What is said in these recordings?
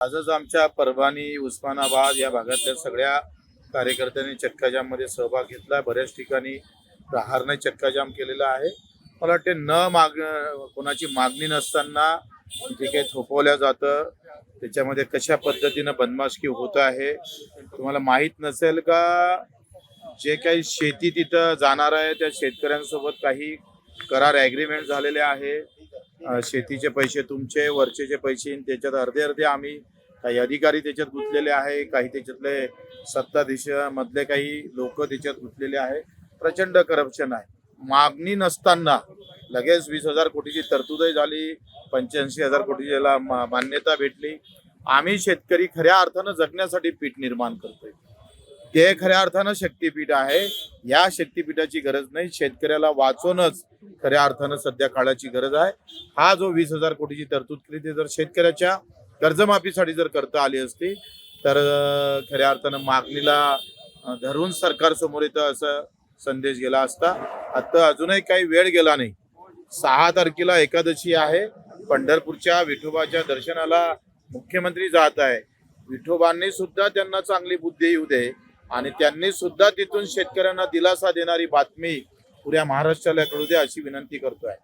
आजच आमच्या परभणी उस्मानाबाद या भागातल्या सगळ्या कार्यकर्त्यांनी चक्काजाममध्ये सहभाग घेतला. बऱ्याच ठिकाणी प्रहारने चक्काजाम केलेला आहे. मला वाटते न माग कोणाची मागणी नसताना जे काही थोपवलं जातं त्याच्यामध्ये कशा पद्धतीनं बदमाशकी होत आहे तुम्हाला माहीत नसेल का? जे काही शेती तिथं जाणार आहे त्या शेतकऱ्यांसोबत काही करार ॲग्रीमेंट झालेले आहे. शेतीचे पैसे तुमचे वरचेचे पैसे त्याच्यात अर्धे अर्धे आम्ही काही अधिकारी त्याच्यात गुंतलेले आहे काही त्याच्यातले सत्ताधीश मधले काही लोक त्याच्यात गुंतलेले आहे. प्रचंड करप्शन आहे. मागणी नसताना लगेच वीस हजार कोटीची तरतूदही झाली पंच्याऐंशी हजार कोटीची याला मान्यता भेटली. आम्ही शेतकरी खऱ्या अर्थानं जगण्यासाठी पीठ निर्माण करतोय. ते खऱ्या अर्थानं शक्तीपीठ आहे. या शक्तीपीठाची गरज नाही. शेतकऱ्याला वाचूनच खऱ्या अर्थानं सध्या काळाची गरज आहे. हा जो वीस हजार कोटीची तरतूद केली ते जर शेतकऱ्याच्या कर्जमाफीसाठी जर करता आली असती तर खऱ्या अर्थानं मागणीला धरून सरकार समोर येतं असं संदेश गेला असता आता अजूनही काही वेळ गेला नाही. सहा तारखेला एकादशी आहे. पंढरपूरच्या विठोबाच्या दर्शनाला मुख्यमंत्री जात आहे. विठोबांनी सुद्धा त्यांना चांगली बुद्धी येऊ दे. आणि त्यांनी सुद्धा तिथून शेतकऱ्यांना दिलासा देणारी बातमी पुऱ्या महाराष्ट्राला कळू दे अशी विनंती करतोय.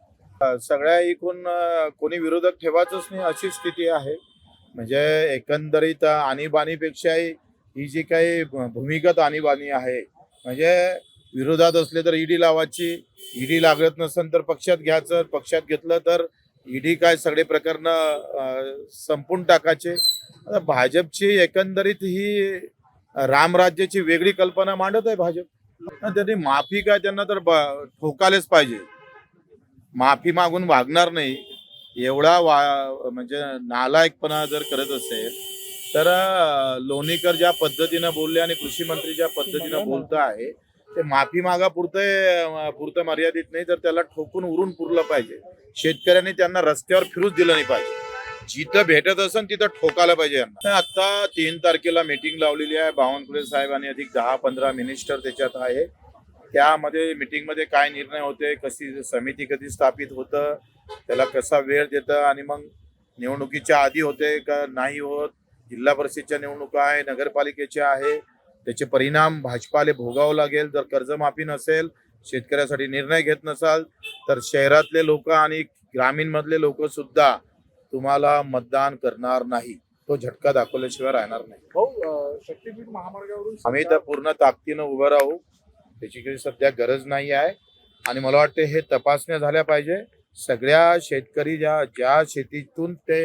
सगळ्या एकूण कोणी विरोधक ठेवायचंच नाही अशी स्थिती आहे. म्हणजे एकंदरीत आणीबाणीपेक्षाही ही जी काही भूमिगत आणीबाणी आहे म्हणजे विरोधात असले तर ईडी लावायची ईडी लागत नसेल तर पक्षात घ्यायचं पक्षात घेतलं तर ईडी काय सगळे प्रकरणं संपून टाकायचे. भाजपची एकंदरीत ही रामराज्याची वेगळी कल्पना मांडत आहे भाजप त्यांनी माफी काय त्यांना तर ठोकायलाच पाहिजे. माफी मागून वागणार नाही. एवढा वा म्हणजे नालायकपणा जर करत असेल तर लोणीकर ज्या पद्धतीनं बोलले आणि कृषी मंत्री ज्या पद्धतीनं बोलत आहे ते माफी मागा पुरतं पुरतं मर्यादित नाही तर त्याला ठोकून उरून पुरलं पाहिजे. शेतकऱ्यांनी त्यांना रस्त्यावर फिरूच दिलं नाही पाहिजे. जिथं भेटत असेल तिथं ठोकायला पाहिजे यांना. आता तीन तारखेला मीटिंग लावलेली आहे. बावनकुळे साहेब आणि अधिक दहा पंधरा मिनिस्टर त्याच्यात आहे. त्यामध्ये मीटिंगमध्ये काय निर्णय होते कशी समिती कधी स्थापित होतं त्याला कसा वेळ देतं आणि मग निवडणुकीच्या आधी होते का नाही होत जिल्हा परिषदच्या निवडणुका आहे नगरपालिकेच्या आहे त्याचे परिणाम भाजपाले भोगावं लागेल. जर कर्जमाफी नसेल शेतकऱ्यासाठी निर्णय घेत नसाल तर शहरातले लोक आणि ग्रामीण मधले लोक सुद्धा तुम्हाला मतदान करणार नाही तो झटका दाखवल्याशिवाय राहणार नाही. भाऊ शक्तीपीठ महामार्गावरून आम्ही तर पूर्ण ताकदीनं उभं राहू. त्याची काही सध्या गरज नाही आहे. आणि मला वाटते हे तपासण्या झाल्या पाहिजे. सगळ्या शेतकरी ज्या ज्या शेतीतून ते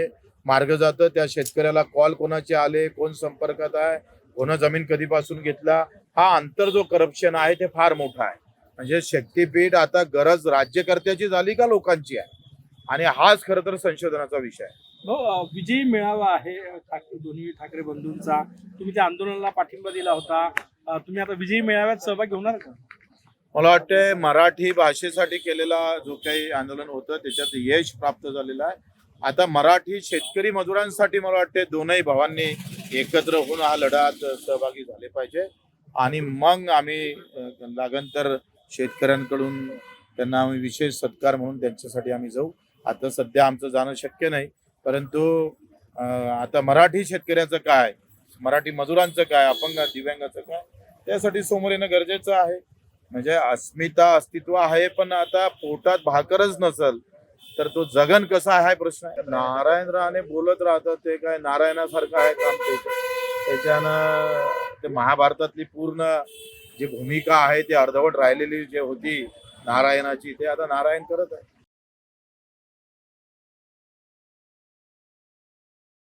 मार्ग जातं त्या शेतकऱ्याला कॉल कोणाचे आले कोण संपर्कात आहे कोण जमीन कधीपासून घेतला हा अंतर जो करप्शन आहे ते फार मोठा आहे. म्हणजे शक्तीपीठ आता गरज राज्यकर्त्याची झाली का लोकांची आहे? आणि हाच खरं तर संशोधनाचा विषय अं, विजयी मेळावा आहे ठाकरे दोन्ही ठाकरे बंधूंचा. तुम्ही त्या आंदोलनाला पाठिंबा दिला होता. तुम्ही आता विजयी मेळाव्यात सहभागी होणार का? मला वाटतं मराठी भाषेसाठी केलेला जो काही आंदोलन होतं त्याच्यात यश प्राप्त झालेलं आहे. आता मराठी शेतकरी मजुरांसाठी मला वाटते दोनही भावांनी एकत्र होऊन हा लढ्यात सहभागी झाले पाहिजे. आणि मग आम्ही अ, लागन तर शेतकऱ्यांकडून त्यांना आम्ही विशेष सत्कार म्हणून त्यांच्यासाठी आम्ही जाऊ. आता सध्या आमचं जाणं शक्य नाही. परंतु आता मराठी शेतकऱ्याचं काय? मराठी मजुरांचं काय? अपंग दिव्यांगाचं काय? त्यासाठी समोर येणं गरजेचं आहे. म्हणजे अस्मिता अस्तित्व आहे पण आता पोटात भाकरच नसल तर तो जगन कसा आहे हा प्रश्न आहे. नारायण राणे बोलत राहतात ते काय नारायणासारखं आहे काम ते. त्याच्यानं ते महाभारतातली पूर्ण जी भूमिका आहे ती अर्धवट राहिलेली जे होती नारायणाची ते आता नारायण करत आहे.